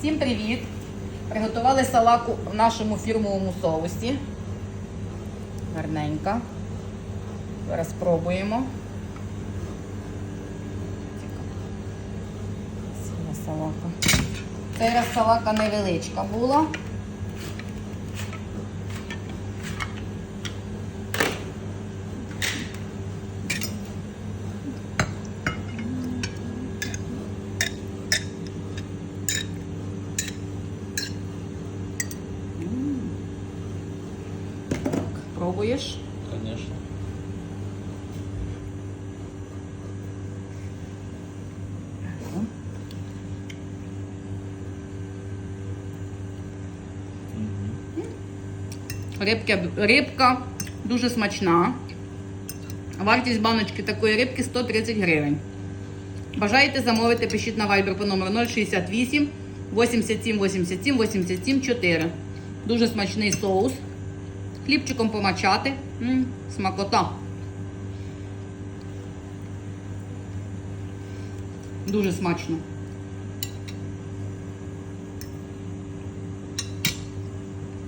Всім привіт! Приготували салаку в нашому фірмовому соусі. Гарненька. Зараз спробуємо. Сіла салака. Цей салака невеличка була. Пробуєш? Конечно. Рибка, рибка дуже смачна. Вартість баночки такої рибки 130 гривень. Бажаєте замовити, пишіть на Viber по номеру 068 87 87 87 4. Дуже смачний соус. Хлібчиком помачати. М, смакота. Дуже смачно.